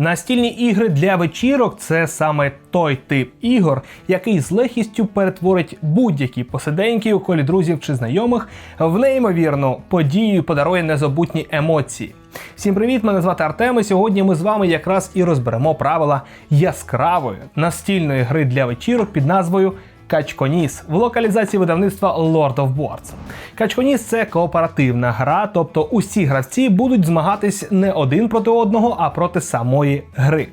Настільні ігри для вечірок це саме той тип ігор, який з легкістю перетворить будь-які посиденьки у колі друзів чи знайомих в неймовірну подію подарує незабутні емоції. Всім привіт! Мене звати Артем. і Сьогодні ми з вами якраз і розберемо правила яскравої настільної гри для вечірок під назвою Качконіс в локалізації видавництва Lord of Boards. Качконіс це кооперативна гра, тобто усі гравці будуть змагатись не один проти одного, а проти самої гри.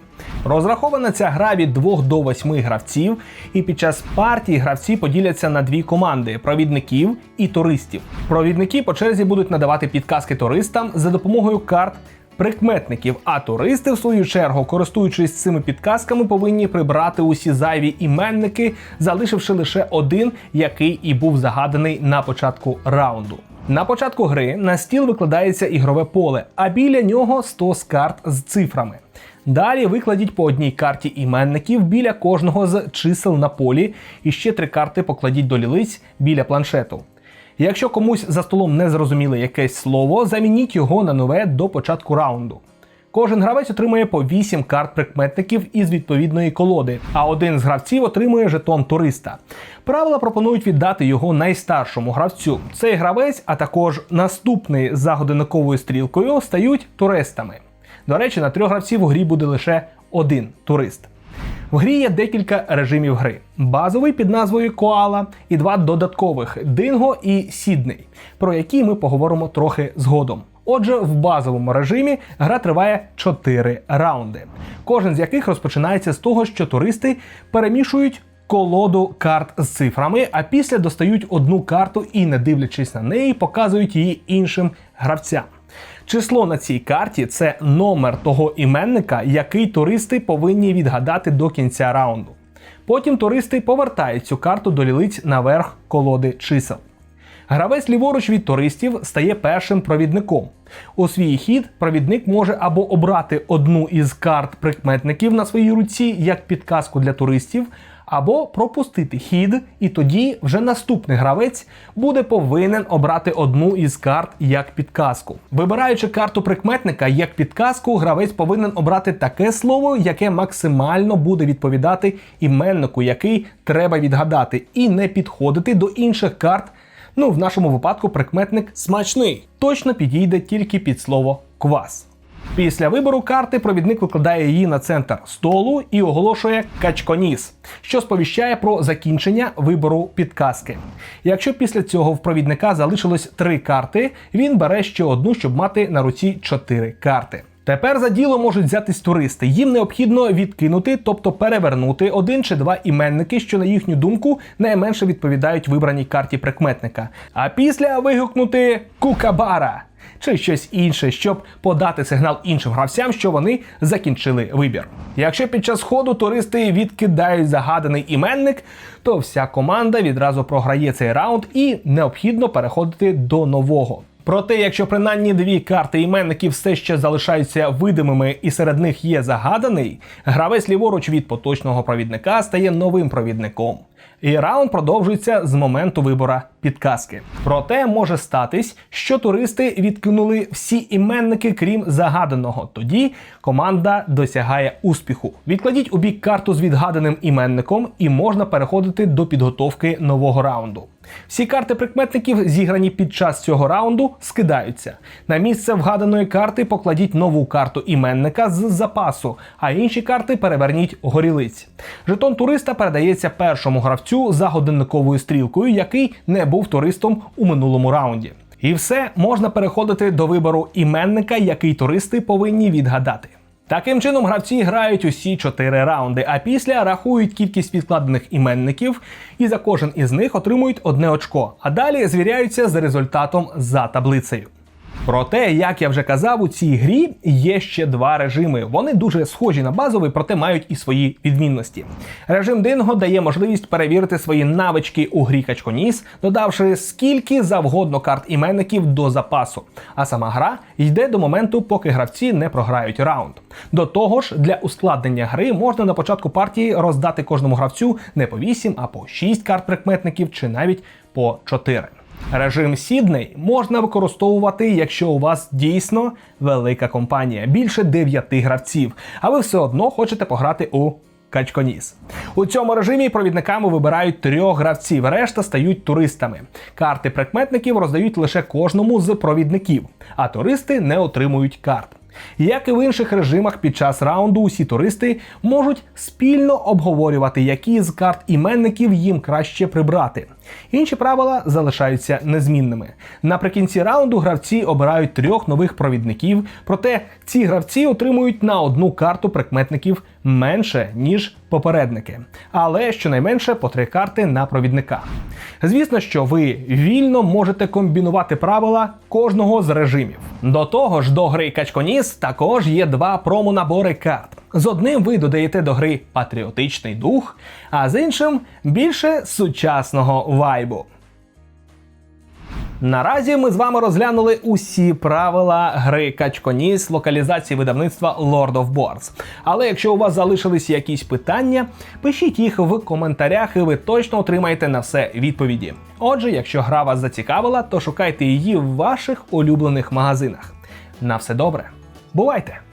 Розрахована ця гра від 2 до 8 гравців, і під час партії гравці поділяться на дві команди провідників і туристів. Провідники по черзі будуть надавати підказки туристам за допомогою карт прикметників, а туристи, в свою чергу, користуючись цими підказками, повинні прибрати усі зайві іменники, залишивши лише один, який і був загаданий на початку раунду. На початку гри на стіл викладається ігрове поле, а біля нього 100 з карт з цифрами. Далі викладіть по одній карті іменників біля кожного з чисел на полі, і ще три карти покладіть до лілиць біля планшету. Якщо комусь за столом не зрозуміло якесь слово, замініть його на нове до початку раунду. Кожен гравець отримує по 8 карт прикметників із відповідної колоди, а один з гравців отримує жетон туриста. Правила пропонують віддати його найстаршому гравцю. Цей гравець, а також наступний за годинниковою стрілкою, стають туристами. До речі, на трьох гравців у грі буде лише один турист. В грі є декілька режимів гри: базовий під назвою Коала і два додаткових Динго і Сідней, про які ми поговоримо трохи згодом. Отже, в базовому режимі гра триває 4 раунди, кожен з яких розпочинається з того, що туристи перемішують колоду карт з цифрами, а після достають одну карту і, не дивлячись на неї, показують її іншим гравцям. Число на цій карті це номер того іменника, який туристи повинні відгадати до кінця раунду. Потім туристи повертають цю карту до лілиць наверх колоди чисел. Гравець ліворуч від туристів стає першим провідником. У свій хід провідник може або обрати одну із карт прикметників на своїй руці як підказку для туристів, або пропустити хід, і тоді вже наступний гравець буде повинен обрати одну із карт як підказку. Вибираючи карту прикметника як підказку, гравець повинен обрати таке слово, яке максимально буде відповідати іменнику, який треба відгадати, і не підходити до інших карт. Ну, в нашому випадку прикметник смачний точно підійде тільки під слово квас. Після вибору карти провідник викладає її на центр столу і оголошує качконіс, що сповіщає про закінчення вибору підказки. Якщо після цього в провідника залишилось три карти, він бере ще одну, щоб мати на руці чотири карти. Тепер за діло можуть взятись туристи. Їм необхідно відкинути, тобто перевернути один чи два іменники, що на їхню думку найменше відповідають вибраній карті прикметника. А після вигукнути кукабара чи щось інше, щоб подати сигнал іншим гравцям, що вони закінчили вибір. Якщо під час ходу туристи відкидають загаданий іменник, то вся команда відразу програє цей раунд і необхідно переходити до нового. Проте, якщо принаймні дві карти іменників все ще залишаються видимими і серед них є загаданий, гравець ліворуч від поточного провідника стає новим провідником. І раунд продовжується з моменту вибора підказки. Проте може статись, що туристи відкинули всі іменники, крім загаданого. Тоді команда досягає успіху. Відкладіть у бік карту з відгаданим іменником, і можна переходити до підготовки нового раунду. Всі карти прикметників, зіграні під час цього раунду, скидаються. На місце вгаданої карти покладіть нову карту іменника з запасу, а інші карти переверніть горілиць. Жетон туриста передається першому гравцю за годинниковою стрілкою, який не був туристом у минулому раунді. І все можна переходити до вибору іменника, який туристи повинні відгадати. Таким чином, гравці грають усі чотири раунди, а після рахують кількість відкладених іменників і за кожен із них отримують одне очко. А далі звіряються з результатом за таблицею. Проте, як я вже казав, у цій грі є ще два режими. Вони дуже схожі на базовий, проте мають і свої відмінності. Режим Динго дає можливість перевірити свої навички у грі Качконіс, додавши скільки завгодно карт іменників до запасу. А сама гра йде до моменту, поки гравці не програють раунд. До того ж, для ускладнення гри можна на початку партії роздати кожному гравцю не по 8, а по 6 карт прикметників чи навіть по 4. Режим Сідней можна використовувати, якщо у вас дійсно велика компанія, більше 9 гравців, а ви все одно хочете пограти у Качконіс. У цьому режимі провідниками вибирають трьох гравців, решта стають туристами. Карти прикметників роздають лише кожному з провідників, а туристи не отримують карт. Як і в інших режимах під час раунду, усі туристи можуть спільно обговорювати, які з карт іменників їм краще прибрати. Інші правила залишаються незмінними. Наприкінці раунду гравці обирають трьох нових провідників, проте ці гравці отримують на одну карту прикметників менше, ніж попередники, але щонайменше по три карти на провідника. Звісно, що ви вільно можете комбінувати правила кожного з режимів. До того ж, до гри Качконіс також є два промо-набори карт. З одним ви додаєте до гри патріотичний дух, а з іншим більше сучасного вайбу. Наразі ми з вами розглянули усі правила гри Качконіс локалізації видавництва Lord of Boards. Але якщо у вас залишились якісь питання, пишіть їх в коментарях, і ви точно отримаєте на все відповіді. Отже, якщо гра вас зацікавила, то шукайте її в ваших улюблених магазинах. На все добре, бувайте!